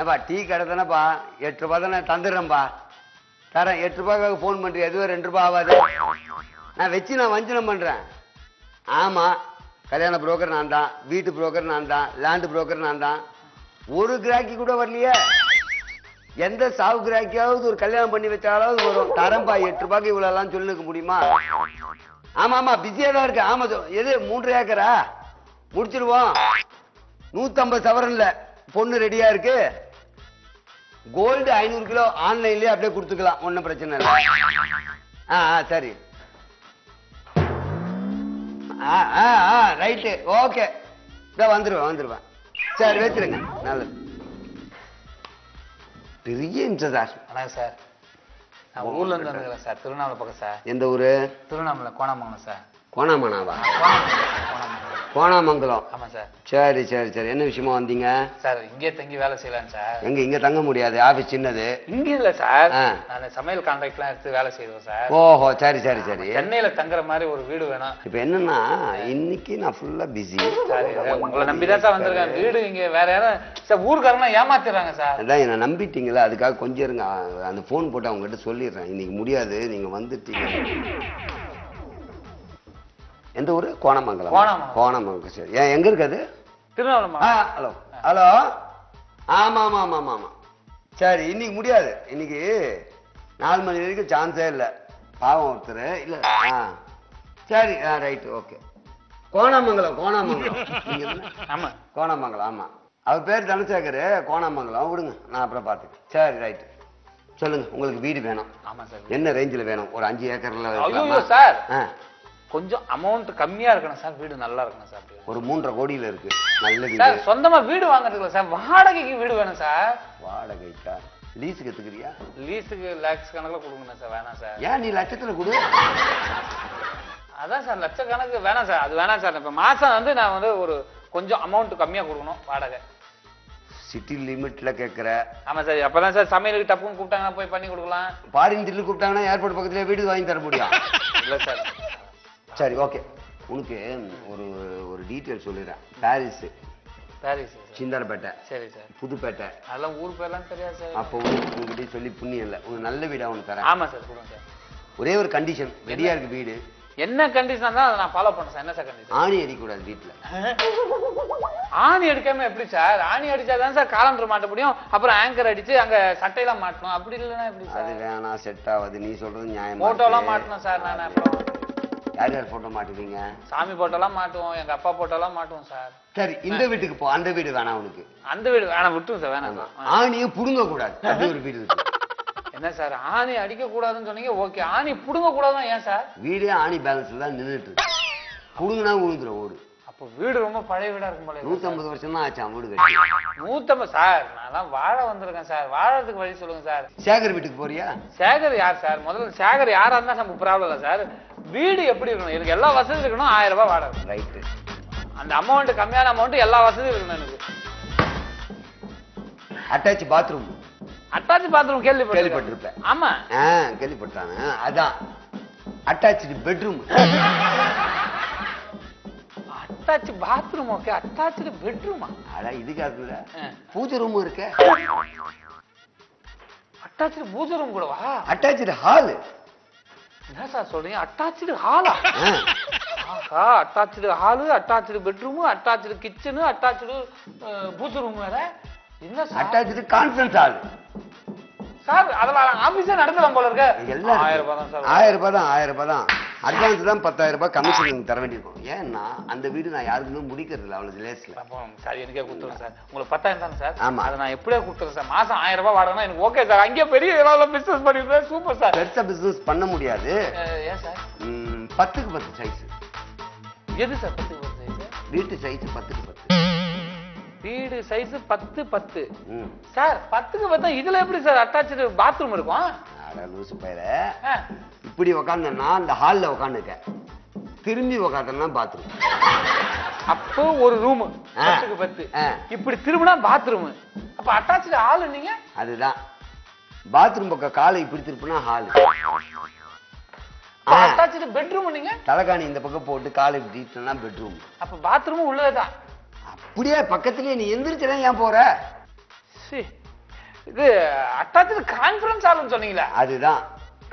ஏப்பா டீ கடை தானேப்பா? எட்டு ரூபா தானே தந்துடுறேன்ப்பா தரேன் எட்டு ரூபாய்க்காக ஃபோன் பண்ணுறேன் எதுவும் ரெண்டு ரூபா ஆகாது. நான் வச்சு நான் வஞ்சனம் பண்ணுறேன் ஆமாம் கல்யாண புரோக்கர் நான் தான் வீட்டு புரோக்கர் நான் தான் லேண்டு புரோக்கர் நான் தான். ஒரு கிராக்கி கூட வரலையே. எந்த சாவு கிராக்கியாவது ஒரு கல்யாணம் பண்ணி வச்சாலாவது வரும். தரம்பா எட்டு ரூபாய்க்கு இவ்வளோலாம் சொல்லிருக்க முடியுமா? ஆமா ஆமா பிஸியாக தான் இருக்கு ஆமா எது மூன்று ஏக்கரா? முடிச்சிருவோம். நூற்றம்பது சவரன்ல. பொண்ணு ரெடியா இருக்கு. கோல்டு ஐநூறு கிலோ ஆன்லைன்லயே அப்படியே கொடுத்துக்கலாம். ஒன்றும் பிரச்சனை இல்லை. ஆ ஆ சரி. ஆ ஆ ஆ ரைட்டு ஓகே. இதோ வந்துடுவேன் வந்துடுவேன் சரி வச்சிருங்க. நல்லது. பெரிய இன்ட்ரெஸ்ட் வணக்கம் சார். நான் ஊர்ல இருந்து வந்துக்கிறேன் சார். திருவண்ணாமலை பக்கம் சார். எந்த ஊரு? திருவண்ணாமலை கோணாமங்கலம் சார். கோணாமணாவா கோணாமங்கலம் கோணாமங்கலம் ஆமா சார். சரி சரி சரி. என்ன விஷயமா வந்தீங்க? சார் இங்கே தங்கி வேலை செய்யலாம் சார். எங்க இங்க தங்க முடியாது. ஆபீஸ் சின்னது. இங்க இல்ல சார். ஆ. நான் சமையல் கான்ட்ராக்ட்லாம் எடுத்து வேலை செய்வோம் சார். ஓஹோ சரி சரி சரி. சென்னையில தங்குற மாதிரி ஒரு வீடு வேணும். இப்ப என்னன்னா இன்னைக்கு நான் ஃபுல்லா பிஸி சார் இது உங்களை நம்பி தான் சார் வந்திருக்கேன். வீடு இங்க வேற யாரும் சார் ஊருக்காரங்க ஏமாத்திடுறாங்க சார். அதான் என்ன நம்பிட்டீங்களா அதுக்காக கொஞ்சம் இருங்க. அந்த ஃபோன் போட்டு அவங்க கிட்ட சொல்லிடுறேன். இன்னைக்கு முடியாது நீங்க வந்துட்டீங்க. எந்த ஊரு? கோணமங்கலம். கோணமங்கலம். சரி. ஏன் எங்க இருக்கு அது? திருவண்ணாமலை. ஆ ஹலோ. ஹலோ. ஆமா ஆமா ஆமா ஆமா ஆமா சரி இன்னைக்கு முடியாது. இன்னைக்கு நாலு மணி வரைக்கும் சான்ஸே இல்லை. பாவம் ஒருத்தர். இல்ல ஆ. சரி ஆ ரைட்டு ஓகே கோணாமங்கலம் கோணாமங்கலம். நீங்க என்ன? ஆமா. கோணாமங்கலம் ஆமா. அவர் பேர் தனசேகர். கோணாமங்கலம். விடுங்க. நான் அப்புறம் பார்த்துக்கிறேன். சரி ரைட்டு சொல்லுங்க. உங்களுக்கு வீடு வேணும். ஆமா சார். என்ன ரேஞ்சில் வேணும்? ஒரு அஞ்சு ஏக்கர்ல? சார். ஆ. கொஞ்சம் அமௌண்ட் கம்மியா இருக்கணும் சார் வீடு நல்லா இருக்கணும் சார். ஒரு மூன்றரை கோடியில இருக்கு. நல்ல வீடு சார் சொந்தமா வீடு வாங்குறதுல சார் வாடகைக்கு வீடு வேணும் சார். வாடகைக்கா லீஸுக்கு எடுத்துக்கிறியா? லீஸுக்கு லேக்ஸ் கணக்குல கொடுக்கணும் சார் வேணாம் சார். ஏன் நீ லட்சத்துல கொடு? அதான் சார் லட்சக்கணக்கு வேணாம் சார் அது வேணாம் சார். இப்ப மாசம் வந்து நான் வந்து ஒரு கொஞ்சம் அமௌண்ட் கம்மியா கொடுக்கணும் வாடகை. சிட்டி லிமிட்ல கேட்குற ஆமா சார் அப்பதான் சார் சமையலுக்கு டப்புன்னு கூப்பிட்டாங்கன்னா போய் பண்ணி கொடுக்கலாம். பாரின் தில்லு கூப்பிட்டாங்கன்னா ஏர்போர்ட் பக்கத்துல வீடு வாங்கி தர முடியும் இல்ல சார். சரி ஓகே உனக்கு ஒரு ஒரு டீட்டெயில் சொல்லிடுறேன். பாரிஸ் சார் சிந்தாரப்பேட்டை. சரி சார் புதுப்பேட்டை. அதெல்லாம் ஊர் பேர்லாம் தெரியாது சார் அப்போ உங்ககிட்ட சொல்லி புண்ணியம் இல்லை. உனக்கு நல்ல வீடா உனக்கு தரேன். ஆமா சார் கொடுங்க சார் ஒரே ஒரு கண்டிஷன் ரெடியா இருக்கு வீடு. என்ன கண்டிஷன் தான் அதை நான் ஃபாலோ பண்ணேன் சார் என்ன சார் கண்டிஷன் ஆணி அடிக்கக்கூடாது வீட்டுல ஆணி அடிக்காம எப்படி சார் ஆணி அடிச்சாதான் சார் காலண்டர் மாட்ட முடியும். அப்புறம் ஆங்கர் அடிச்சு அங்க சட்டையெல்லாம் மாட்டணும். அப்படி இல்லைன்னா எப்படி அது சார் வேணாம் செட் ஆகாது. நீ சொல்றது நியாயமா போட்டோலாம். மாட்டணும் சார் நான் அப்புறம் யார் யார் போட்டோ மாட்டுவீங்க? சாமி போட்டோலாம் மாட்டுவோம் எங்க அப்பா போட்டோலாம் மாட்டுவோம் சார். சரி இந்த வீட்டுக்கு போ அந்த வீடு வேணாம் உனக்கு. அந்த வீடு வேணாம் விட்டுரும் சார் வேணாம் ஆணியை புடுங்க கூடாது அப்படி ஒரு வீடு. என்ன சார் ஆணி அடிக்க கூடாதுன்னு சொன்னீங்க ஓகே. ஆணி புடுங்க கூடாதுன்னா ஏன் சார்? வீடே ஆணி பேலன்ஸ்ல தான் நின்றுட்டு இருக்கு. புடுங்கினா விழுந்துரும் ஓடு. அப்போ வீடு ரொம்ப பழைய வீடா இருக்கும் போல. நூத்தம்பது வருஷம் தான் ஆச்சான் வீடு கட்டி. நூத்தம்பது சார் நான்லாம் வாழ வந்திருக்கேன் சார். வாழறதுக்கு வழி சொல்லுங்க சார். சேகர் வீட்டுக்கு போறியா? சேகர் யார் சார்? முதல்ல சேகர் யாரா இருந்தா நமக்கு ப்ராப்ளம் இல்லை சார். வீடு எப்படி இருக்கணும்? எனக்கு எல்லா வசதியும் இருக்கணும் ஆயிரம் ரூபாய் வாடகை. ரைட்டு அந்த அமௌண்ட் கம்மியான அமௌண்ட் எல்லா வசதியும் இருக்கணும் எனக்கு. அட்டாச் பாத்ரூம் அட்டாச் பாத்ரூம் கேள்விப்பட்டிருக்கேன். கேள்விப்பட்டிருப்பேன். ஆமா. ஆ கேள்விப்பட்டானே அதான். Attach bedroom attach bathroom okay attach பெட்ரூமா அடா இதுக்கு அதுல பூஜை ரூம் இருக்க. அட்டாச்சு பூஜை ரூம் கூடவா? அட்டாச்சு ஹால் என்ன சார் சொல்றீங்க? அட்டாச்சு ஹாலா ஆஹா attach hall attach bedroom attach kitchen attach பூஜை ரூம் வேற? என்ன அட்டாச்சு கான்ஃபரன்ஸ் ஹால் சார் அதெல்லாம் ஆபீஸே நடத்தலாம் போல இருக்க. ஆயிரம் ரூபாய் தான் சார் ஆயிரம் ரூபாய் தான் ஆயிரம் ரூபாய் தான். அட்வான்ஸ் தான் பத்தாயிரம் ரூபாய் கமிஷன் எனக்கு தர வேண்டியிருக்கும். ஏன்னா அந்த வீடு நான் யாருக்குமே முடிக்கிறது இல்லை அவ்வளவு லேஸ்ல. சார் எனக்கே கொடுத்துருங்க சார். உங்களுக்கு பத்தாயிரம் தானே சார்? ஆமா. அதை நான் எப்படியே கொடுத்துறேன் சார்? மாசம் ஆயிரம் ரூபாய் வாடகைனா எனக்கு ஓகே சார். அங்கேயே பெரிய ஏதாவது பிசினஸ் பண்ணிருந்தேன் சூப்பர் சார். பெருசா பிசினஸ் பண்ண முடியாது. ஏன் சார்? பத்துக்கு பத்து சைஸ் எது சார் பத்து பத்து size? வீட்டு சைஸ் பத்துக்கு பத்து. வீடு சைஸ் பத்து பத்து. சார் பத்துக்கு பத்தா இதுல எப்படி சார்? அட்டாச்சு பாத்ரூம் இருக்கும். அட லூசு பையல. இப்படி உக்காந்தேன்னா அந்த ஹாலில் உக்காந்துருக்கேன் திரும்பி உக்காந்தேன்னா பாத்ரூம் அப்போ ஒரு ரூம். பத்துக்கு பத்து. இப்படி திரும்பினா பாத்ரூம் அப்ப அட்டாச்சு ஆள் நீங்க? அதுதான். பாத்ரூம் பக்கம் காலை இப்படி திருப்பினா ஹால் அட்டாச்சு பெட்ரூம் நீங்க? தலைகாணி இந்த பக்கம் போட்டு காலை இப்படி பெட்ரூம் அப்ப பாத்ரூமும் உள்ளதான் அப்படியே பக்கத்துலயே நீ எந்திரிச்சுதான் ஏன் போற? சீ. இது அட்டாச்சு கான்ஃபரன்ஸ் ஆளுன்னு சொன்னீங்களா. அதுதான்.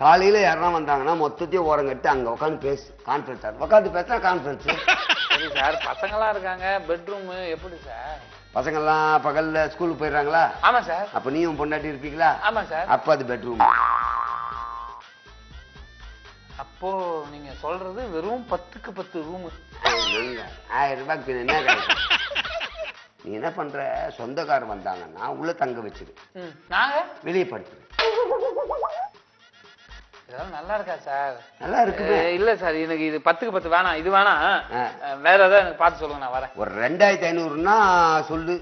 காலையில யாருன்னா வந்தாங்கன்னா மொத்தத்தையும் ஓரம் கட்டி அங்க உட்காந்து பேசு. கான்ஃபரன்ஸ் ஆகும் உட்காந்து பேசினா கான்ஃபரன்ஸ் சரி சார் பசங்களாம் இருக்காங்க. பெட்ரூம் எப்படி சார் பசங்கெல்லாம் பகல்ல ஸ்கூலுக்கு போயிடுறாங்களா? ஆமா சார் அப்ப நீயும் பொண்டாட்டி இருப்பீங்களா? ஆமா சார் அப்ப அது பெட்ரூம் அப்போ நீங்க சொல்றது வெறும் பத்துக்கு பத்து ரூம் ஆயிரம் ரூபாய்க்கு என்ன கிடைக்கும்? நீ என்ன பண்ற? சொந்தக்காரர் வந்தாங்கன்னா உள்ள தங்க வச்சிரு. நாங்க? வெளியே படுத்துரு. இதெல்லாம் நல்லா இருக்கா சார்? நல்லா இருக்குது ஏ, இல்ல சார் எனக்கு இது பத்துக்கு பத்து வேணாம். இது வேணாம். வேற ஏதாவது எனக்கு பார்த்து சொல்லுங்க நான் வரேன். ஒரு ரெண்டாயிரத்தி ஐநூறுனா சொல்லு.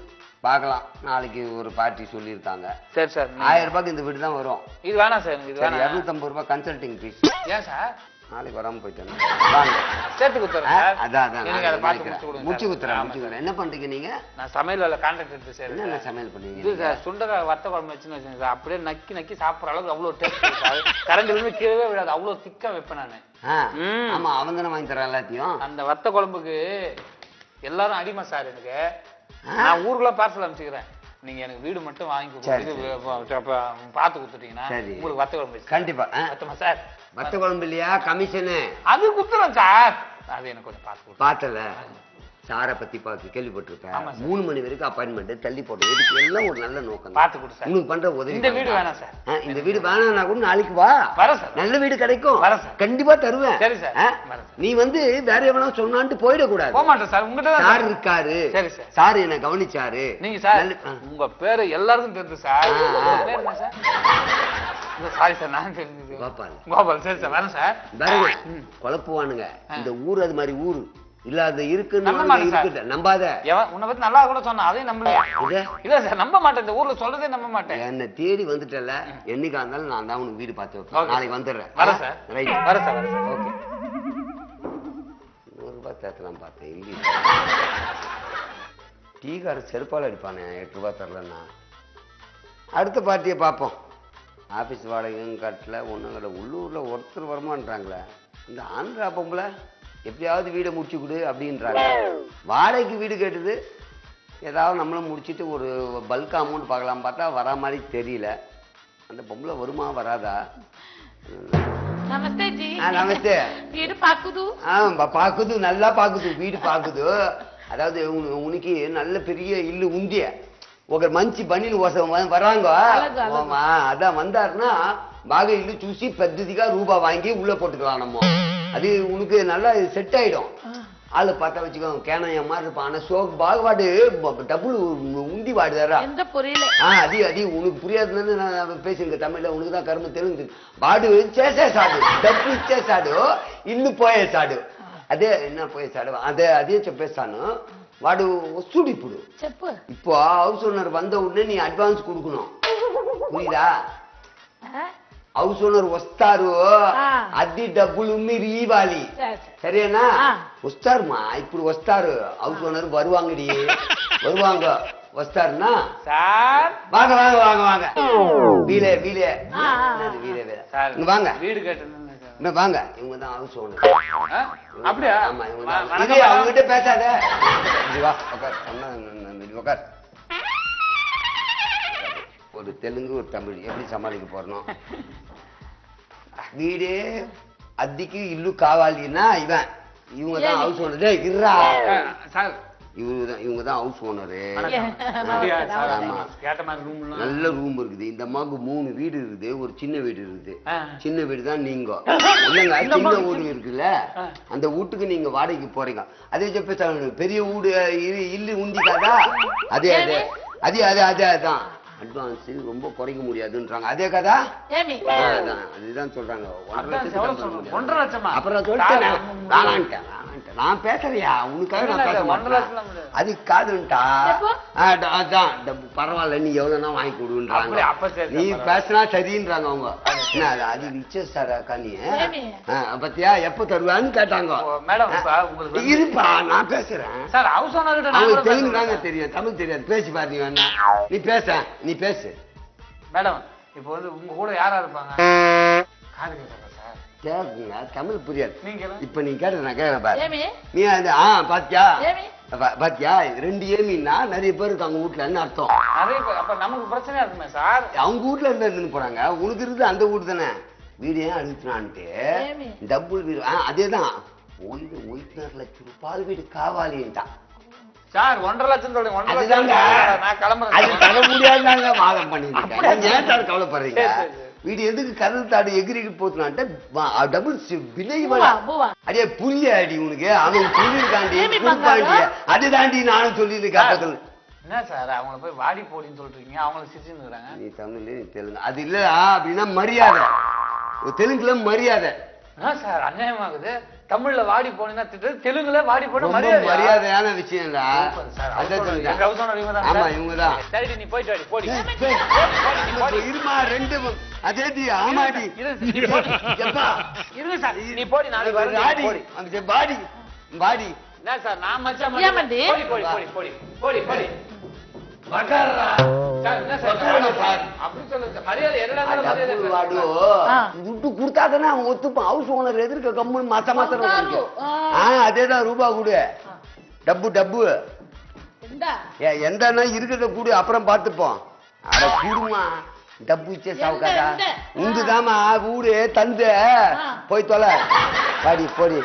பார்க்கலாம். நாளைக்கு ஒரு பார்ட்டி சொல்லியிருக்காங்க. சரி சார் ஆயிரம் ரூபாய்க்கு இந்த வீடு தான் வரும். இது வேணாம் சார் எனக்கு இது வேணாம். இரநூத்தம்பது ரூபாய் கன்சல்டிங் ஃபீஸ் ஏன் சார்? நாளைக்கு வராம போயிட்டேன். சேர்த்து சார். அதான் அதான் எனக்கு அதை பார்த்து. முடிச்சு கொடுங்க முடிச்சு சார். குத்துறேன் முடிச்சு. குத்துறேன். என்ன பண்றீங்க நீங்க? நான் சமையல் வேலை கான்ட்ராக்ட் எடுத்து சார் என்னென்ன சமையல் பண்ணீங்க இது சார் சுண்டக்காய் வத்த குழம்பு வச்சுன்னு வச்சுங்க சார். அப்படியே நக்கி நக்கி சாப்பிட்ற அளவுக்கு அவ்வளோ டேஸ்ட் சார். கரண்ட் இருந்து கீழே விடாது அவ்வளோ திக்கா வைப்பேன் நான். ஆமா அவன் தானே வாங்கி தரான் எல்லாத்தையும்? அந்த வத்த குழம்புக்கு எல்லாரும் அடிமை சார் எனக்கு. நான் ஊருக்குள்ள பார்சல் அனுப்பிச்சுக்கிறேன். நீங்க எனக்கு வீடு மட்டும் வாங்கி கொடுத்து பார்த்து கொடுத்துட்டீங்கன்னா. உங்களுக்கு வத்த குழம்பு கண்டிப்பா. வத்தமா சார்? வத்த குழம்பு இல்லையா? கமிஷனு. அது குத்துறேன் சார். அது எனக்கு கொஞ்சம் பார்த்து பார்த்தல சாரை பத்தி பார்த்து கேள்விப்பட்டிருப்பேன். சார். மூணு மணி வரைக்கும் அப்பாயின்மெண்ட் தள்ளி போட்டு இதுக்கு எல்லாம் ஒரு நல்ல நோக்கம். பார்த்து கொடு சார். உனக்கு பண்ற உதவி இந்த வீடு. வேணாம் சார். இந்த வீடு வேணாம்னா கூட நாளைக்கு வா. வரேன் சார். நல்ல வீடு கிடைக்கும். வரேன் சார். கண்டிப்பா தருவேன். சரி சார். நீ வந்து வேற எவனா சொன்னான்ட்டு போயிடக்கூடாது. போக மாட்டேன் சார். உங்ககிட்ட சார். இருக்காரு. சரி சார். சார் என்ன கவனிச்சாரு. நீங்க சார். உங்க பேரு எல்லாருக்கும் தெரிஞ்சு சார். சார்? சாரி சார் நான் தெரிஞ்சது கோபால். கோபால் சரி சார். வரேன் சார். குழப்புவானுங்க. இந்த ஊர் அது மாதிரி ஊரு. இருக்குன்னு மாட்டேன் சார். இருக்குது நம்பாத. உன்னை பத்தி நல்லா கூட சொன்னா அதையும் நம்பலையா இது? இல்ல சார் நம்ப மாட்டேன். இந்த ஊர்ல சொல்றதே நம்ப மாட்டேன். என்னை தேடி வந்துட்டல என்னைக்கா இருந்தாலும் நான் தான் உனக்கு வீடு பார்த்து வைப்பேன். நாளைக்கு வந்துடுறேன். வரேன் சார். ரைட் வரேன் சார் வரேன் சார். ஓகே. நூறு ரூபாய் தேத்தலாம் பார்த்தேன் இல்லையே. டீக்கார செருப்பால் அடிப்பானே எட்டு ரூபாய் தரலன்னா. அடுத்த பார்ட்டியை பார்ப்போம். ஆஃபீஸ் வாடகையும் கட்டல ஒன்றும் கடை உள்ளூரில் ஒருத்தர் வரமான்றாங்களே. இந்த ஆந்திரா பொம்பளை? எப்படியாவது வீடை முடிச்சு கொடு அப்படின்றாங்க. வாடகைக்கு வீடு கேட்டது ஏதாவது நம்மளும் முடிச்சுட்டு ஒரு பல்க் அமௌண்ட் பார்க்கலாம். பார்த்தா வரா மாதிரி தெரியல. அந்த பொம்பளை வருமா வராதா? నమస్తే ஆ నమస్తే நல்லா పాకుదు வீடு பாக்குது. அதாவது உனக்கு நல்ல பெரிய இல்லு నల్ల ஒரு ఇల్లు ఉంది ఒక మంచి ஆமா அதான் வந்தாருன்னா వందారునా இல்லு சூசி చూసి ரூபா வாங்கி వాంగి போட்டுக்கலாம் நம்ம அது உனக்கு நல்லா செட் ஆயிடும் ஆளு பார்த்தா வச்சுக்கோ கேனைய மாதிரி இருப்பான் ஆனா சோக் பாகுபாடு டபுள் உந்தி வாடுதாரா ఎంత పొరియలే ஆ அது அது உனக்கு புரியாதுன்னு நான் பேசுங்க தமிழ்ல உனக்கு தான் கரும்பு தெரிஞ்சு వాడు చేసేసాడు డబ్బు ఇచ్చేసాడు ఇల్లు పోయేసాడు అదే என்ன పోయేసాడు అదే అదే చెప్పేస్తాను వాడు వస్తుడు ఇప్పుడు చెప్పు இப்போ ஹவுஸ் ஓனர் வந்த உடனே நீ அட்வான்ஸ் கொடுக்கணும் புரியுதா ఆ? హౌస్ ఓనర్ వస్తారు ఆ. అది డబ్బులు మీరు ఇవ్వాలి సరే, సరే. సరేనా ఆ. వస్తారుమా ఇప్పుడు వస్తారు హౌస్ ఓనర్ வருவாங்கடி வருவாங்க వస్తారునా சார் வாங்க வாங்க வாங்க வாங்க வீலே வீலே ஆ, ஆ, ஆ. என்னது வீலே வீலே சார் இங்க வாங்க வீடு கேட்டேன்னு இங்க வாங்க இவங்க தான் ஹவுஸ் ஓனர் ஆ? அப்படியா ஆமா இவங்க வ- தான் வணக்கம் இது மேடம். அவங்க கிட்ட பேசாத இப்படி வா உட்கார் சொன்னா இப்படி உட்கார் ஒரு தெலுங்கு ஒரு தமிழ் எப்படி சமாளிக்க போறோம் வீடு அத்திக்கு இல்லு காவாலின்னா இவன் இவங்க தான் ஹவுஸ் ஓனர் டேய் இருடா ஆ, சார் இவங்க தான் இவங்க தான் ஹவுஸ் ஓனரு அப்படியா சார் ஆமா. கேட்ட மாதிரி ரூம்லாம் நல்ல ரூம் இருக்குது இந்த அம்மாவுக்கு மூணு வீடு இருக்குது ஒரு சின்ன வீடு இருக்குது ஆ. சின்ன வீடு தான் நீங்க இல்லைங்க இந்த சின்ன அம்மாவுக்கு வீடு இருக்குல்ல ஆ. அந்த வீட்டுக்கு நீங்க வாடகைக்கு போறீங்க அதே చెప్పేస్తాను பெரிய வீடு இ- இல்லு உந்தி காதா அதே அதே அதே அதே அதே அதான் அட்வான்ஸ் ரொம்ப குறைக்க முடியாதுன்றாங்க. அதே கதா? அதுதான் சொல்றாங்க. ஒன்றரை லட்சமா? அப்புறம் சொல்லிட்டேன் வேணான்ட்டேன் நான் பேசுறியா? உனக்காக நான் பேச மாட்டேன். அது காதுன்ட்டா அதான் பரவாயில்ல நீ எவ்வளவுனா வாங்கி கொடுன்றாங்க. சரி, நீ. பேசினா சரின்றாங்க அவங்க. என்ன அது அது இச்சேஸ்டாராக்கா நீ ஏமி? ஆ, பத்தியா? எப்ப தருவான்னு கேட்டாங்க. இருப்பா நான் பேசுறேன். சார் அவங்க தெலுங்கு தாங்க. தெரியும். தமிழ் தெரியாது. பேசி பாரு நீ வேணா. நீ பேச நீ பேசு. மேடம் இப்போ வந்து உங்க கூட யாரா இருப்பாங்க? காது கேட்குங்க தமிழ் புரியாது. இப்ப நீ கேட்ட நான் கேட்கறேன் நீ அது ஆ பாத்தியா? பாத்தியா? ரெண்டு ஏமின்னா நிறைய பேர் இருக்கு அவங்க வீட்டுலன்னு அர்த்தம்? அப்ப நமக்கு பிரச்சனை இருக்குமே சார்? அவங்க வீட்டுல இருந்து இருந்து போறாங்க. உனக்கு இருக்குது அந்த வீடு தானே. வீடு ஏன் அழுத்தினான்ட்டு டபுள் வீடு. ஆ அதே தான். ஒய்வு ஒய்வினர் லட்சம் ரூபாய் வீடு காவாலின்ட்டான். சார் ஒன்றரை லட்சம் ஒன்றரை லட்சம் நான் கிளம்புறேன். தர முடியாதுனாங்க கவலைப்படுறீங்க? வீடு எதுக்கு கதவு தாடு எகிரிட்டு போத்துனான்ட்டு டபுள் விலை பூவா பூவா அடே புரிய அடி உனக்கு. அவன் சொல்லியிருக்காண்டி ஏமி புதுப்பாண்டி பங்காளா? அதுதாண்டி நானும் சொல்லியிருக்கேன் பக்கத்துல என்ன சார் அவங்கள போய் வாடி போடின்னு சொல்றீங்க அவங்கள சிரிச்சுன்னு நீ தமிழ் நீ தெலுங்கு. அது இல்லடா அப்படின்னா மரியாதை. ஒரு தெலுங்குல மரியாதை. என்ன சார் அநியாயமாகுது? தமிழ்ல வாடி போனீங்கன்னா திட்டு தெலுங்குல வாடி போன மரியாதையான சார் இவங்க தான் ஆமா சார்? இவங்க தான் சரிடி நீ போயிட்டு வாடி போடி. இருமா ரெண்டு அதேடி ஆமாடி இருங்க சார் நீ போடி. நாளைக்கு வரேன் நீ பாடி போடி. அந்த பாடி பாடி என்ன சார் நான் மச்சான்? போடி போடி போடி போடி போடி போடி. துட்டு கொடுத்தா தானே அவன் ஒத்துப்பான். ஹவுஸ் ஓனர் எதிர்க்க கம்முன்னு மாச மாசம் அதேதான் ரூபா கொடு. டப்பு டப்பு. எந்தன்னா இருக்கிறத கூடு அப்புறம் பார்த்துப்போம். அட கூடுமா. டப்பு இச்சே சாவுக்காதா எந்த? உண்டுதாம்மா வீடு தந்து. போய் தொலை. பாடி போடி.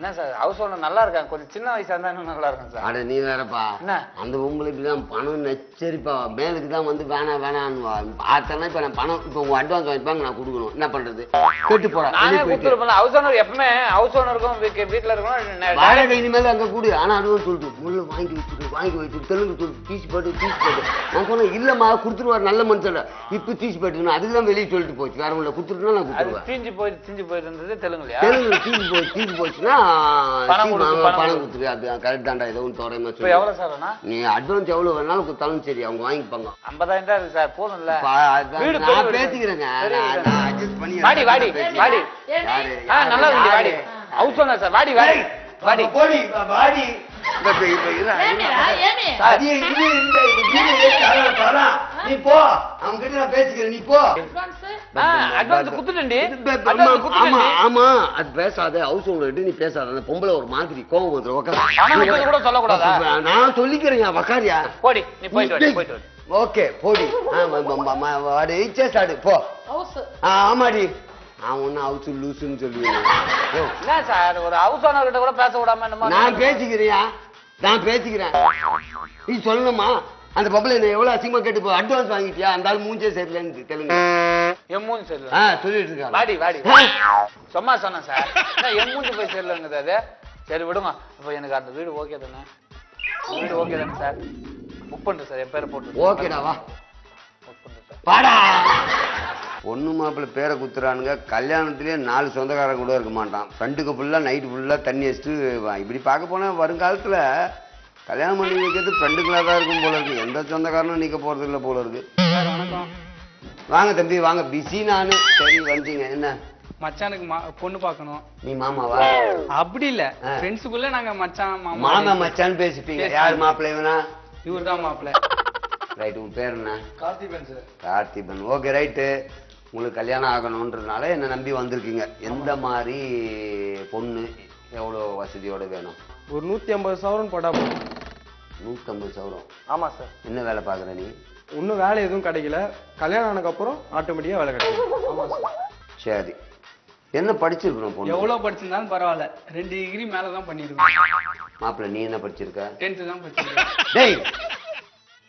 என்ன சார் ஹவுஸ் ஓனர் நல்லா இருக்காங்க கொஞ்சம் சின்ன வயசா இருந்தா இன்னும் நல்லா இருக்கும் சார். அட நீ வேறப்பா. என்ன? அந்த உங்களுக்கு தான் பணம் நச்சரிப்பா. மேலுக்கு தான் வந்து வேணாம் வேணான்னு பார்த்தனா இப்ப நான் பணம் இப்போ உங்க அட்வான்ஸ் வாங்கிப்பாங்க நான் கொடுக்கணும். என்ன பண்றது? கேட்டு போறேன் நானே. கொடுத்துருப்பேன் ஹவுஸ் ஓனர் எப்பவுமே ஹவுஸ் ஓனருக்கும் வீட்டுல இருக்கணும் வாடகை இனிமேல் அங்க கூடு. ஆனா அதுவும் சொல்லிட்டு முள்ள வாங்கி வச்சுட்டு வாங்கி வச்சுட்டு தெலுங்கு சொல்லி தீசி போட்டு தீசி போட்டு. நான் சொன்னேன் இல்லம்மா கொடுத்துருவார் நல்ல மனுஷன் இப்ப தீசி போட்டுக்கணும். அதுக்கு தான் வெளியே சொல்லிட்டு போச்சு. வேற உள்ள கொடுத்துட்டுனா நான் கொடுத்துருவேன். தீஞ்சு போய் தீஞ்சு போயிட்டு இருந்தது தெலுங்குலையா? தெலுங்கு தீசி போய் தீசி போச்சுன்னா பணம். கொடுத்துரு அது கரெக்ட் தான்டா ஏதோ தோறையமா சொல்லி எவ்வளவு சார் நீ அட்வான்ஸ் எவ்வளவு வேணாலும் கொடுத்தாலும் சரி அவங்க வாங்கிப்பாங்க. ஐம்பதாயிரம் தான் இருக்கு சார் போதும்ல. பா, அதான் வீடு நான் வீடு. பேசிக்கிறேங்க. பெரிய நான் வீடு. பண்ணி வாடி, நல்லா இருக்கு வாடி? ஹவுஸ் ஓனர் சார் வாடி வாடி. வாடி. வாடி. நீ போ. அவங்க கிட்ட நான் பேசிக்கிறேன். நீ போ. பே- ஆமா, அது பேசாத. ஹவுஸ் ஓனர் நீ பேசாத. அந்த பொம்பளை ஒரு மாதிரி கோவம் கூட சொல்லக்கூடாதா? நான் சொல்லிக்கிறேன் வக்காரியா போடி நீ போயிட்டு போயிட்டு ஓகே போடி. ஆமா வாடி சேசாடு போ. ஹவுஸ் ஆ, ஆமாடி. அவன் ஒன்னும் ஹவுஸ் லூசுன்னு சொல்லுவேன். என்ன சார் ஒரு ஹவுஸ் ஓனர் கிட்ட கூட பேச விடாம என்னமோ நான் பேசிக்கிறியா நான் பேசிக்கிறேன். நீ சொல்லணுமா? அந்த பப்பிள் என்ன எவ்வளவு அசிங்கமா கேட்டு போ அட்வான்ஸ் வாங்கிட்டியா? அந்த ஆள் மூஞ்சே சரியில்லைன்னு தெலுங்கு என் மூஞ்சி சரியில்லை. ஆ சொல்லிட்டு இருக்கான் வாடி வாடி. சும்மா சொன்னேன் சார். என்ன என் மூஞ்சி போய் சரியில்லைங்குது அது சரி விடுங்க இப்போ எனக்கு அந்த வீடு ஓகே தானே? வீடு ஓகே தானே சார்? புக் பண்ணுறேன் சார். என் பேரை போட்டு. ஓகேடா வா. புக் பண்ணுறேன் சார். வாடா. பொண்ணு மாப்பிள்ளை பேரை குத்துறானுங்க கல்யாணத்திலேயே நாலு சொந்தக்காரன் கூட இருக்க மாட்டான். ஃப்ரெண்டுக்கு ஃபுல்லாக நைட்டு ஃபுல்லாக தண்ணி வச்சுட்டு இப்படி பார்க்க போனால் வருங்காலத்தில் கல்யாணம் பண்ணி வைக்கிறது ஃப்ரெண்டுங்களாக தான் இருக்கும் போல இருக்கு. எந்த சொந்தக்காரனும் நிற்க போகிறது இல்லை போல இருக்கு. வாங்க தம்பி வாங்க. பிஸி நானு. சரி வந்துட்டீங்க என்ன? மச்சானுக்கு மா- பொண்ணு பார்க்கணும். நீ மாமாவா? அப்படி இல்ல. ஃப்ரெண்ட்ஸுக்குள்ள நாங்க மச்சான் மாமா மாமா மச்சான்னு பேசிப்பீங்க. யார் மாப்பிள்ளை இவனா? இவர் தான் மாப்பிள்ள. ரைட் உன் பேர் என்ன? Karthiban sir. Karthiban. Okay right உங்களுக்கு கல்யாணம் ஆகணுன்றதுனால என்னை நம்பி வந்திருக்கீங்க. எந்த மாதிரி பொண்ணு எவ்வளோ வசதியோட வேணும்? ஒரு நூத்தி ஐம்பது சவரன் போட்டா போதும் நூற்றம்பது சவரம். ஆமா சார். என்ன வேலை பார்க்குற நீ? இன்னும் வேலை எதுவும் கிடைக்கல. கல்யாணம் ஆனதுக்கப்புறம் ஆட்டோமேட்டிக்கா வேலை கிடைக்கும். ஆமா சார். சரி. என்ன படிச்சிருக்கணும் பொண்ணு? எவ்வளவு படிச்சிருந்தாலும் பரவாயில்ல. ரெண்டு டிகிரி மேல தான் பண்ணிருக்கோம் மாப்பிள்ளை நீ என்ன படிச்சிருக்க? டென்த்து தான் படிச்சிருக்கேன். டேய்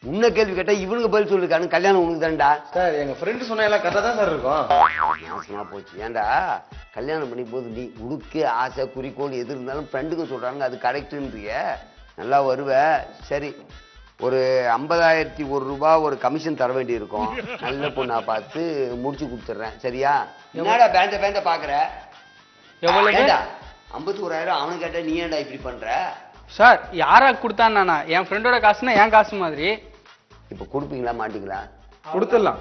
உன்ன கேள்வி கேட்டா இவனுக்கு பதில் சொல்லிருக்கானு கல்யாணம் உனக்கு தான்டா. சார் எங்க ஃப்ரெண்டு சொன்ன எல்லாம் கரெக்டா தான் சார் இருக்கும். நாசமா போச்சு. ஏன்டா? கல்யாணம் பண்ணி போது நீ உடுக்கு ஆசை குறிக்கோள் எது இருந்தாலும் ஃப்ரெண்டுக்கு சொல்றாங்க. அது கரெக்டுன்றிய நல்லா வருவ. சரி ஒரு ஐம்பதாயிரத்தி ஒரு ரூபா ஒரு கமிஷன் தர வேண்டி இருக்கும் நல்ல பொண்ணா பார்த்து முடிச்சு கொடுத்துட்றேன். சரியா? என்னடா பேந்த பேந்த பாக்குற? ஏண்டா ஐம்பத்தி ஓராயிரம் அவனுக்கு கேட்டா நீ ஏன்டா இப்படி பண்ற? சார் யாரா கொடுத்தான்னா என் ஃப்ரெண்டோட காசுனா என் காசு மாதிரி. இப்ப கொடுப்பீங்களா மாட்டீங்களா? கொடுத்துடலாம்.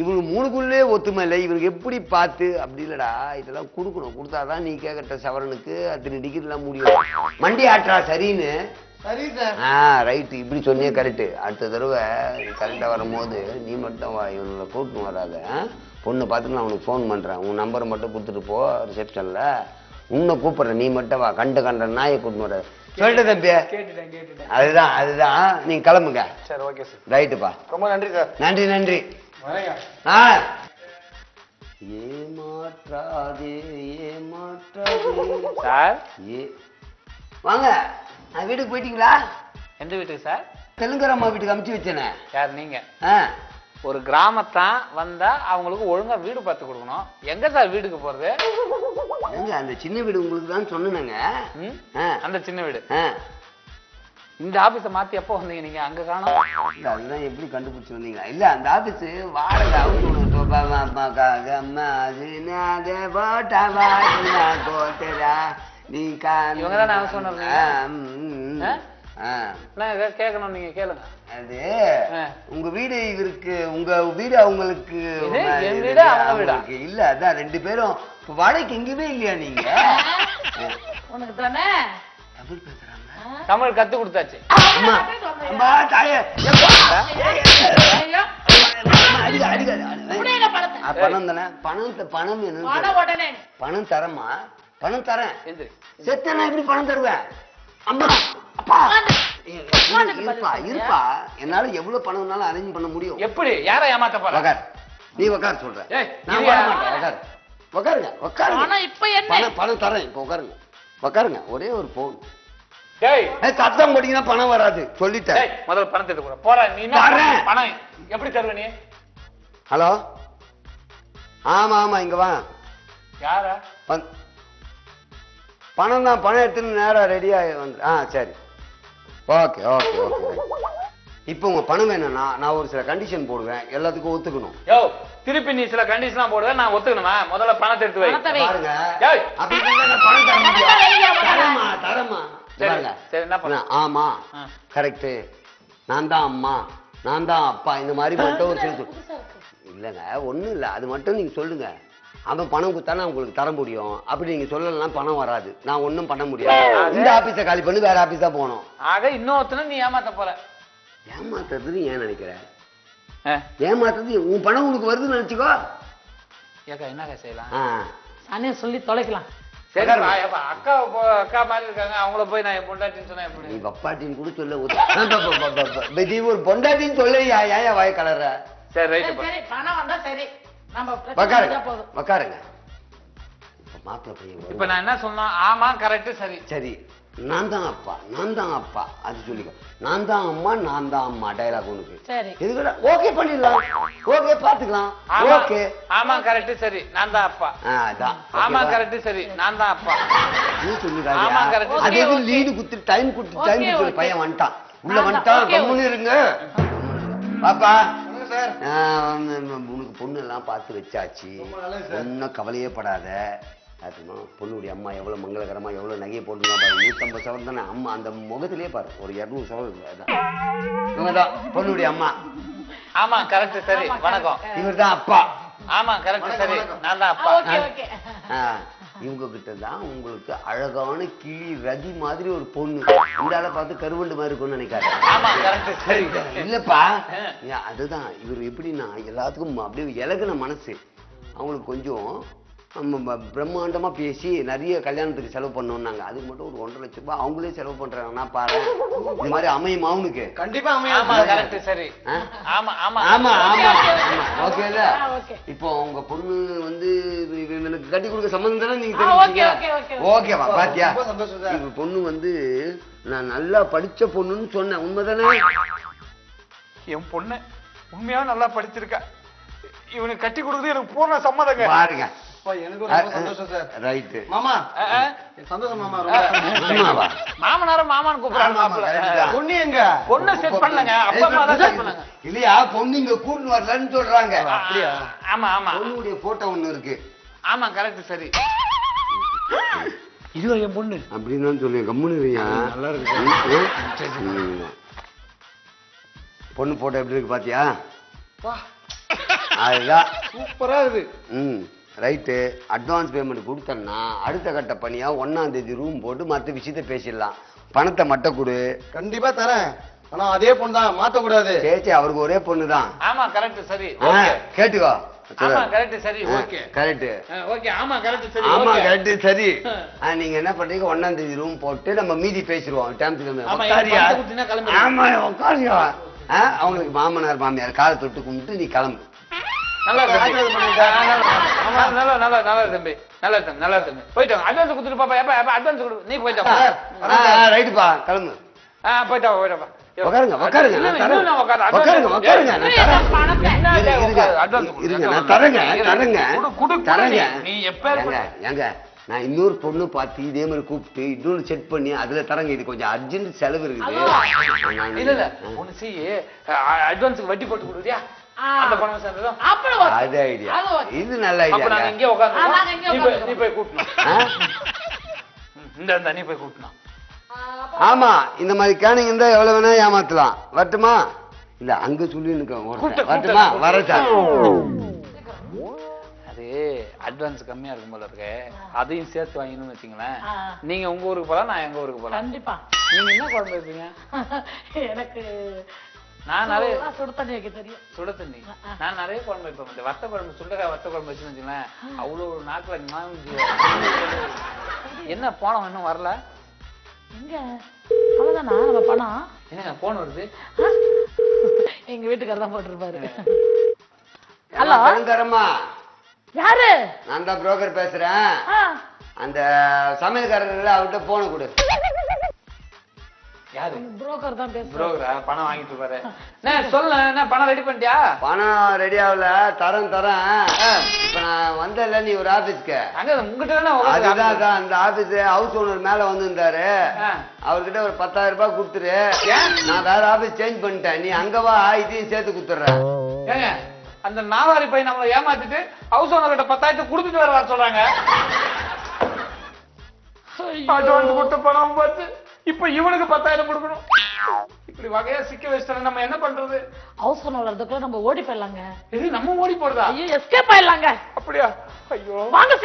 இவங்க மூணுக்குள்ளே ஒத்துமை இல்லை இவனுக்கு எப்படி பார்த்து அப்படி இல்லடா இதெல்லாம் கொடுக்கணும். கொடுத்தாதான் நீ கேட்கட்ட சவரனுக்கு அத்தனை டிகிரிலாம் முடியும். மண்டி ஆட்டுறா சரின்னு? சரி சார். ஆ ரைட்டு இப்படி சொன்னியே கரெக்டு அடுத்த தடவை கரெக்டாக வரும்போது நீ மட்டும் வா இவனை கூட்டின்னு வராத? பொண்ணை பார்த்து நான் உனக்கு ஃபோன் பண்ணுறேன் உன் நம்பரை மட்டும் கொடுத்துட்டு போ ரிசப்ஷனில் உன்னை கூப்பிடுறேன் நீ மட்டும் வா. கண்ட கண்ட நாயை கூட்டின்னு வர சொல்லிட்டு தம்பி. கேட்டுட்டேன் கேட்டுட்டேன். அதுதான் அதுதான். நீங்க கிளம்புங்க. சரி ஓகே சார் ரைட்டுப்பா. ரொம்ப நன்றி சார் நன்றி நன்றி. ஆ. ஏமாற்றாதே ஏமாற்றாதே. சார்? ஏ. வாங்க. நான் வீட்டுக்கு போயிட்டீங்களா? எந்த வீட்டுக்கு சார்? தெலுங்கர் அம்மா வீட்டுக்கு அமுச்சு வச்சேனே. யார் நீங்க? ஆ. ஒரு கிராமத்தான் வந்தா அவங்களுக்கு ஒழுங்கா வீடு பார்த்து கொடுக்கணும். எங்க சார் வீட்டுக்கு போறது? ஏங்க அந்த சின்ன வீடு உங்களுக்கு தான் சொன்னேங்க அந்த சின்ன வீடு. இந்த ஆபீஸ மாத்தி எப்போ வந்தீங்க நீங்க? அங்க காணோம். இல்ல, அதுதான் எப்படி கண்டுபிடிச்சு வந்தீங்க? இல்ல அந்த ஆபீஸ் வாடகை நீ இவங்க தானே நான் இதை கேட்கணும் நீங்க கேளுங்க. அது. உங்க வீடு இவருக்கு உங்க வீடு அவங்களுக்கு இல்ல அதான் ரெண்டு பேரும். வாடகைக்கு எங்கேயுமே இல்லையா நீங்க? உனக்கு தானே? தமிழ் பேசுறாங்க. தமிழ் கத்து கொடுத்தாச்சு. பணத்தை. பணம் தானே? பணம் த- பணம் பணம் தரமா பணம் தரேன். எந்திரி செத்த நான் எப்படி பணம் தருவேன்? அம்மா அப்பா. இருப்பா இருப்பா. என்னால எவ்வளவு பணம் வேணாலும் அரேஞ்ச் பண்ண முடியும். எப்படி? யாரை ஏமாத்த போற? உக்கார். நீ உக்கார் சொல்ற. நான். வர மாட்டேன். உக்கார். உக்காருங்க உக்காருங்க. பணம் இப்ப என்ன? பணம் பணம் தரேன் இப்ப உட்காருங்க உட்காருங்க ஒரே ஒரு போன் டேய் சத்தம் போட்டீங்கன்னா பணம் வராது. சொல்லிட்டேன். முதல்ல பணத்தை எடுத்து போற நீ. பணம்? எப்படி தருவ நீ? ஹலோ? ஆமா ஆமா இங்க வா. யாரா? வந்து பணம் தான் பணம் எடுத்துன்னு நேரா ரெடியாகி வந்து ஆ சரி. ஓகே ஓகே ஓகே இப்போ உங்க பணம் வேணும்னா நான் ஒரு சில கண்டிஷன் போடுவேன். எல்லாத்துக்கும் ஒத்துக்கணும். யோ திருப்பி நீ சில கண்டிஷன்லாம் போடுவ நான் ஒத்துக்கணுமா? முதல்ல பணத்தை எடுத்து வை. பணத்தை வை. பாருங்க. ஏய். அப்படி இருந்தா பணம் தர முடியும். தரமா தரமா. சரி, பாருங்க. சரி, என்ன பண்ண? நான் ஆமா. ஆ. கரெக்ட் நான் தான் அம்மா. நான் தான் அப்பா. இந்த மாதிரி மட்டும் ஒரு சில சொல்- புதுசா இருக்கு. இல்லைங்க ஒண்ணும் இல்ல. அது மட்டும் நீங்க சொல்லுங்க. அவன் பணம் கொடுத்தானா உங்களுக்கு தர முடியும். அப்படி நீங்க சொல்லலாம் பணம் வராது. நான் ஒண்ணும் பண்ண முடியாது. இந்த ஆபீஸை காலி பண்ணி வேற ஆபீஸ் தான் போகணும். ஆக இன்னொருத்தனை நீ ஏமாத்த போற. ஏமாத்துறது ஏன் நினைக்கிற? ஏமாத்துறது உன் பணம் உனக்கு வருதுன்னு நினைச்சுக்கோ. ஏக்கா என்னக்கா செய்யலாம். அண்ணே சொல்லி தொலைக்கலாம். சரி அக்கா அக்கா மாதிரி இருக்காங்க. அவங்கள போய் நான் என் பொண்டாட்டின்னு சொன்னா நீ எப்படி வப்பாட்டின்னு கூட சொல்ல ஒரு பொண்டாட்டின்னு சொல்லையா ஏன் வாய கலர்ற? சரி. பணம் வந்தா சரி. உக்காருங்க. இப்ப. நான் என்ன சொன்னா ஆமா கரெக்ட் சரி. சரி நான் தான் அப்பா நான் தான் அப்பா அது சொல்லிக்கோ. நான் தான் அம்மா நான் தான் அம்மா டைலாக் உனக்கு சரி. இதுக்கு ஓகே பண்ணிடலாம். ஓகே பாத்துக்கலாம் ஆமா ஓகே ஆமா கரெக்ட் சரி. நான் தான் அப்பா. ஆ, அதான். ஆமா? கரெக்ட் சரி. நான் தான் அப்பா. நீ சொல்லிடாதயா. ஆமா, correct. அது எது. லீடு குத்து டைம் டைம். பையன் வந்துட்டான். உள்ள வந்துட்டான். கம்முன்னு இருங்க. பாப்பா. சார் எல்லாம் பார்த்து வச்சாச்சு. ஒன்னும் கவலையே படாத. அதுமா பொண்ணுடைய அம்மா எவ்வளவு மங்களகரமா எவ்வளவு நகையை போட்டுருந்தா பாரு நூத்தம்பது சவரம் தானே. அம்மா அந்த முகத்திலேயே பாரு ஒரு இருநூறு சவரம் இவங்கதான் பொண்ணுடைய அம்மா. ஆமா கரெக்ட் சரி வணக்கம். இவர் தான் அப்பா. ஆமா கரெக்ட் சரி நான் தான் அப்பா. ஓகே ஓகே ஆ, இவங்க கிட்ட தான் உங்களுக்கு அழகான கிளி ரதி மாதிரி ஒரு பொண்ணு. இந்த ஆளை பார்த்து கருவண்டு மாதிரி இருக்கும்னு நினைக்காத. ஆமா கரெக்ட் சரி இல்லப்பா. அதுதான். இவர் எப்படின்னா எல்லாத்துக்கும் அப்படியே இலகுன மனசு. அவங்களுக்கு கொஞ்சம் நம்ம பேசி நிறைய கல்யாணத்துக்கு செலவு பண்ணோம்னாங்க. அதுக்கு மட்டும் ஒரு ஒன்றரை லட்சம் ரூபாய் அவங்களே செலவு பண்றாங்கன்னா பாரு. இது மாதிரி அமையுமா அவனுக்கு? கண்டிப்பா கரெக்ட் சரி? ஆமா ஆமா. ஆமா ஆமா. ஓகேல. இப்போ உங்க பொண்ணு வந்து இவனுக்கு கட்டி கொடுக்க சம்மந்தம் தானே நீங்க. ஓகேவா பாத்தியா. இவ பொண்ணு வந்து நான் நல்லா படிச்ச பொண்ணுன்னு சொன்னேன் உண்மைதானே? என் பொண்ணு உண்மையா நல்லா படிச்சிருக்கா. இவனுக்கு கட்டி கொடுக்குறது எனக்கு பூர்ண சம்மதங்க. பாருங்க. எனக்கு இல்லையா பொண்ணு இங்க கூட்டு வரலன்னு சொல்றாங்க. அப்படியா ஆமா ஆமா. பொண்ணுடைய போட்டோ ஒண்ணு இருக்கு. ஆமா கரெக்ட் சரி. இதுவா என் பொண்ணு? அப்படின்னு தான் சொல்லுங்க கம்முனு இருயா நல்லா இருக்கு. பொண்ணு போட்டோ எப்படி இருக்கு பாத்தியா? அதுதான். சூப்பரா இருக்கு. ம் ரைட்டு. அட்வான்ஸ் பேமெண்ட் கொடுத்தேன்னா அடுத்த கட்ட பணியா ஒன்னாம் தேதி ரூம் போட்டு மற்ற விஷயத்த பேசிடலாம். பணத்தை மட்டும் கொடு. கண்டிப்பா தரேன். ஆனா அதே பொண்ணு தான் மாத்த கூடாது சேச்சி அவருக்கு ஒரே பொண்ணு தான் ஆமா கரெக்ட் சரி. ஓகே. கேட்டுக்கோ. நீங்க என்ன பண்றீங்க? தேதி ரூம் போட்டு நம்ம மீதி பேசிடுவோம். ஆமா, உட்காரியா? அவங்களுக்கு மாமனார் மாமியார் காலை தொட்டு கும்பிட்டு நீ கிளம்பு. நல்லா நல்லா நல்லா நல்லா தம்பி. நல்லா தம்பி நல்லா தம்பி. போயிட்டு வாங்க அட்வான்ஸ் கொடுத்துட்டு பாப்பா எப்ப அட்வான்ஸ் கொடு. நீ போயிட்டு. ரைட்டுப்பா கிளம்பு. ஆ போயிட்டு வா போயிட்டு வா உட்காருங்க உட்காருங்க உட்காருங்க. உட்காருங்க இருங்க, நான் தரேங்க. தரேங்க. கொடு, கொடு, கொடு. தரேங்க. நீ எப்ப ஏங்க, நான் இன்னொரு பொண்ணு பார்த்து இதே மாதிரி கூப்பிட்டு இன்னொரு செட் பண்ணி அதுல தரங்க. இது கொஞ்சம் அர்ஜென்ட் செலவு இருக்குது. இல்ல இல்ல. ஒண்ணு செய்யு அட்வான்ஸுக்கு வட்டி போட்டு. அது ஐடியா. இது நல்ல ஐடியா நீ போய் நீ உட்காந்துக்கிறோம். போய் கூட்டணும் இந்த நீ போய் கூட்டணும் ஆமா இந்த மாதிரி கேனிங் இருந்தா எவ்வளவு வேணா ஏமாத்தலாம். வரட்டுமா? இல்ல அங்க சொல்லி வரட்டுமா. வரட்டா அது அட்வான்ஸ் கம்மியா இருக்கும் போல இருக்கு. அதையும் சேர்த்து வாங்கணும்னு வச்சுங்களேன். நீங்க உங்க ஊருக்கு போலாம் நான் எங்க ஊருக்கு போலாம்? கண்டிப்பா. நீங்க என்ன குழம்பு வைப்பீங்க? எனக்கு நான் நிறைய சூடா தண்ணி வைக்க தெரியும். சுட தண்ணி. நான் நிறைய குழம்பு வைப்பேன் இந்த வத்த குழம்பு சுண்டக்காய் வத்த குழம்பு வச்சுன்னு வச்சுங்களேன். அவ்வளோ நாக்குல என்ன போனோம் இன்னும் வரல? எங்க? அவ்வளவுதானா? நம்ம பணம்? என்னங்க போன் வருது? எங்க வீட்டுக்காரர் தான் போட்டிருப்பாரு. ஹலோ? தரமா யாரு? நான் தான் புரோக்கர் பேசுறேன். அந்த சமையல்காரர் அவர்கிட்ட போன கொடு. யாரு? புரோக்கர் தான் பேசுறேன் புரோக்கரா பணம் வாங்கிட்டு இருப்பாரு என்ன சொல்லு என்ன பணம் ரெடி பண்ணிட்டியா? பணம் ரெடி ஆகல. தரேன் தரேன். இப்ப நான் வந்தேன்ல நீ ஒரு ஆபீஸ்க்கு அங்க உங்ககிட்ட தானே அதுதான் அந்த ஆபீஸ் ஹவுஸ் ஓனர் மேல வந்திருந்தாரு. ஆ. அவர்கிட்ட ஒரு பத்தாயிரம் ரூபாய் கொடுத்துரு. நான் வேற ஆபீஸ் சேஞ்ச் பண்ணிட்டேன். நீ அங்க வா இதையும் சேர்த்து கொடுத்துட்றேன் ஏங்க அந்த நாலாரி பையன் நம்மளை ஏமாத்திட்டு ஹவுஸ் ஓனர் கிட்ட பத்தாயிரத்தை கொடுத்துட்டு வர வர சொல்றாங்க அட்வான்ஸ் கொடுத்த பணம் பார்த்து. இப்ப இவனுக்கு பத்தாயிரம் கொடுக்கணும். இப்படி வகையா சிக்க வச்சிட்டா நம்ம என்ன பண்றது? ஓனர் வர்றதுக்குள்ள நம்ம ஓடி போயிடலாங்க. இது நம்ம ஓடி போறதா? ஐயோ எஸ்கேப் ஆயிடலாங்க. அப்படியா? ஐயோ. வாங்க